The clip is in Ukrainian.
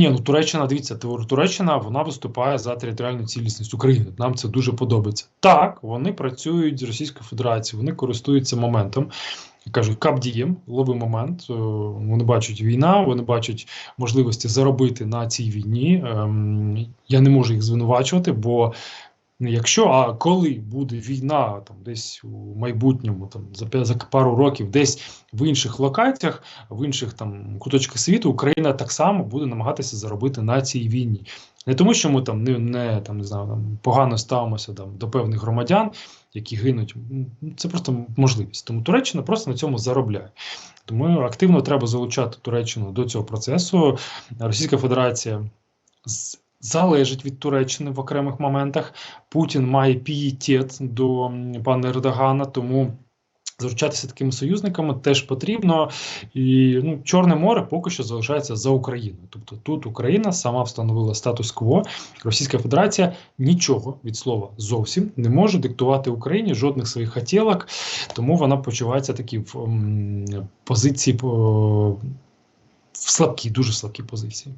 Ні, ну Туреччина, дивіться, Тур- Туреччина вона виступає за територіальну цілісність України. Нам це дуже подобається. Так, вони працюють з Російською Федерацією, вони користуються моментом. Кажуть, кап-дієм, лови момент. е, Вони бачать війна, вони бачать можливості заробити на цій війні. Ем, Я не можу їх звинувачувати, бо не якщо, а коли буде війна, там десь у майбутньому, там за за пару років, десь в інших локаціях, в інших там куточках світу, Україна так само буде намагатися заробити на цій війні. Не тому, що ми там не, не там не знаю, там погано ставимося там до певних громадян, які гинуть. Це просто можливість. Тому Туреччина просто на цьому заробляє. Тому активно треба залучати Туреччину до цього процесу. Російська Федерація з- залежить від Туреччини в окремих моментах. Путін має пієтет до пана Ердогана, тому. Заручатися такими союзниками теж потрібно, і ну, Чорне море поки що залишається за Україною. Тобто тут Україна сама встановила статус-кво. Російська Федерація нічого від слова зовсім не може диктувати Україні жодних своїх хотілок, тому вона почувається такі в позиції по- в слабкій, дуже слабкій позиції.